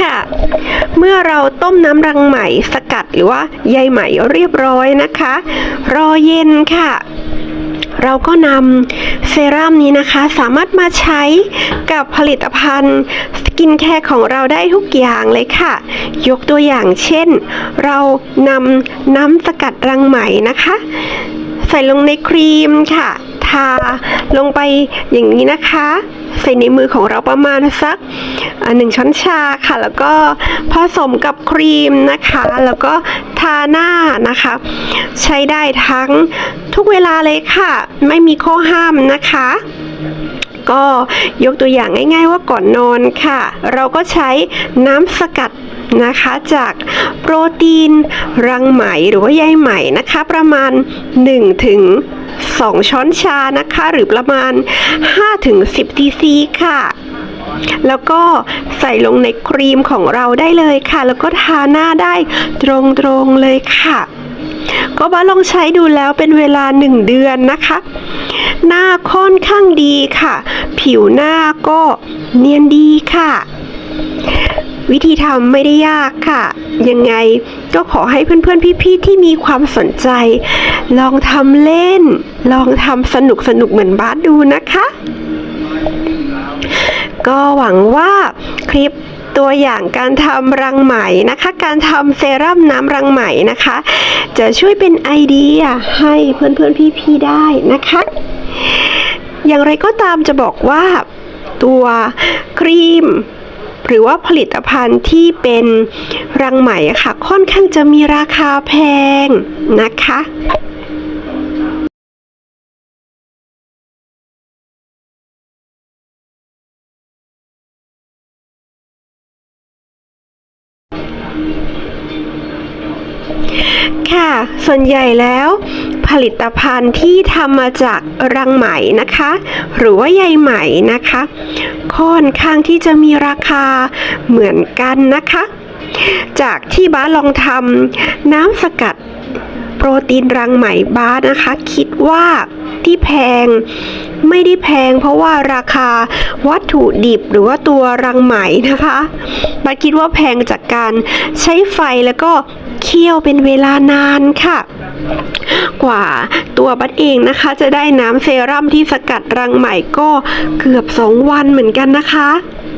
ค่ะ เมื่อเราต้มน้ำรังไหมสกัดหรือว่าใยไหมเรียบร้อยนะคะ รอเย็นค่ะ เราก็นำเซรั่มนี้นะคะ สามารถมาใช้กับผลิตภัณฑ์สกินแคร์ของเราได้ทุกอย่างเลยค่ะ ยกตัวอย่างเช่น เรานำน้ำสกัดรังไหมนะคะ ใส่ลงในครีมค่ะ ทาลงไปอย่างนี้นะคะ ใส่ในมือของเราประมาณสักหนึ่งช้อนชาค่ะ แล้วก็ผสมกับครีมนะคะ แล้วก็ทาหน้านะคะ ใช้ได้ทั้งทุกเวลาเลยค่ะ ไม่มีข้อห้ามนะคะ ก็ยกตัวอย่างง่าย ๆ ว่าก่อนนอนค่ะ เราก็ใช้น้ำสกัดนะคะจากโปรตีนรังไหมหรือว่าใยไหมนะคะ ประมาณ 1 ถึง 2 ช้อนชานะคะ หรือประมาณ 5 ถึง 10ซีซีค่ะ แล้วก็ใส่ลงในครีมของเราได้เลยค่ะ แล้วก็ทาหน้าได้ตรงๆเลยค่ะ ก็บ้าลองใช้ดูแล้วเป็นเวลา 1 เดือนนะคะ หน้าค่อนข้างดีค่ะ ผิวหน้าก็เนียนดีค่ะ วิธีทำไม่ได้ยากค่ะ ยังไงก็ขอให้เพื่อนๆพี่ๆที่มีความสนใจ ลองทำเล่น ลองทำสนุกๆเหมือนบาสดูนะคะ ก็หวังว่าคลิปตัวอย่างการทำรังไหมนะคะ การทำเซรั่มน้ำรังไหมนะคะ จะช่วยเป็นไอเดียให้เพื่อนๆพี่ๆได้นะคะ อย่างไรก็ตามจะบอกว่าตัวครีม หรือว่าผลิตภัณฑ์ที่เป็นรังไหมค่ะ ค่อนข้างจะมีราคาแพงนะคะค่ะ ส่วนใหญ่แล้ว ผลิตภัณฑ์ที่ทำมาจากรังไหมนะคะ หรือว่าใยไหมนะคะ ค่อนข้างที่จะมีราคาเหมือนกันนะคะ จากที่บ้าลองทำน้ำสกัดโปรตีนรังไหมบ้านะคะ คิดว่าที่แพงไม่ได้แพง เพราะว่าราคาวัตถุดิบหรือว่าตัวรังไหมนะคะบัดคิดว่าแพงจากการใช้ไฟแล้วก็เคี่ยวเป็นเวลานานค่ะ กว่าตัวบัดเองนะคะ จะได้น้ำเซรั่มที่สกัดรังไหม่ก็เกือบสองวันเหมือนกันนะคะ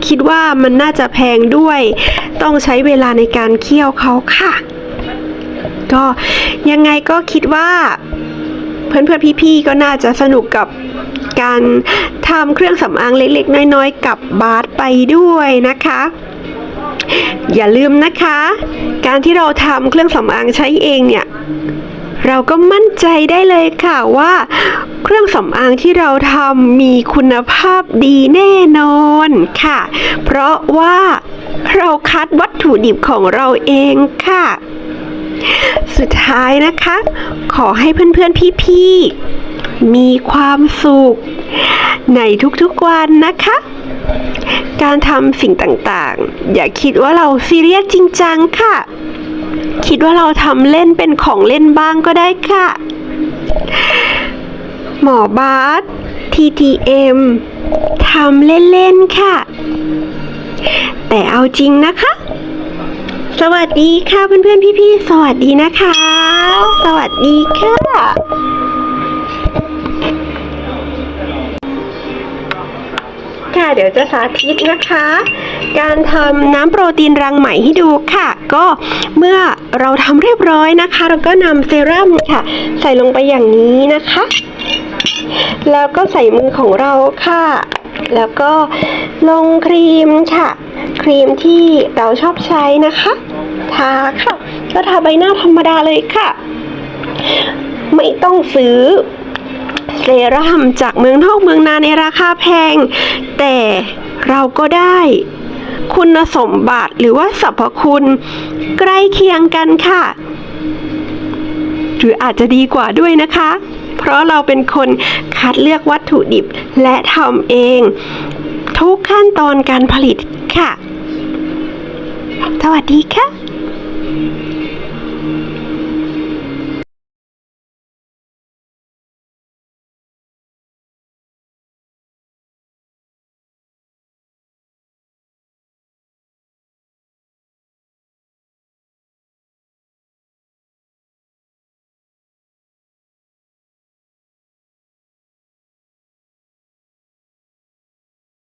คิดว่ามันน่าจะแพงด้วย ต้องใช้เวลาในการเคี่ยวเขาค่ะ ก็ยังไงก็คิดว่า เพื่อนๆพี่ๆก็น่าจะสนุกกับการทำเครื่องสำอางเล็กๆ น้อยๆ กับบาสไปด้วยนะคะ อย่าลืมนะคะ การที่เราทำเครื่องสำอางใช้เองเนี่ย เราก็มั่นใจได้เลยค่ะว่าเครื่องสำอางที่เราทำมีคุณภาพดีแน่นอนค่ะ เพราะว่าเราคัดวัตถุดิบของเราเองค่ะ สุดท้ายนะคะ ขอให้เพื่อนๆพี่ๆมีความสุข ในทุกๆวันนะคะ การทำสิ่งต่างๆ อย่าคิดว่าเราซีเรียสจริงจังค่ะ คิดว่าเราทำเล่นเป็นของเล่นบ้างก็ได้ค่ะ หมอบาส TTM ทำเล่นๆค่ะ แต่เอาจริงนะคะ สวัสดีค่ะเพื่อนๆพี่ๆ สวัสดีนะคะ สวัสดีค่ะ ค่ะ เดี๋ยวจะสาธิตนะคะ การทำน้ำโปรตีนรังไหมให้ดูค่ะ ก็เมื่อเราทำเรียบร้อยนะคะ เราก็นำเซรั่มค่ะ ใส่ลงไปอย่างนี้นะคะ แล้วก็ใส่มือของเราค่ะ แล้วก็ลงครีมค่ะ ครีมที่เราชอบใช้นะคะ ทาค่ะ ก็ทาใบหน้าธรรมดาเลยค่ะ ไม่ต้องซื้อ เซรั่มจากเมืองนอกเมืองนาในราคาแพง แต่เราก็ได้ คุณสมบัติหรือว่าสรรพคุณ ใกล้เคียงกันค่ะ หรืออาจจะดีกว่าด้วยนะคะ เพราะเราเป็นคนคัดเลือกวัตถุดิบและทำเอง ทุกขั้นตอนการผลิตค่ะ สวัสดีค่ะ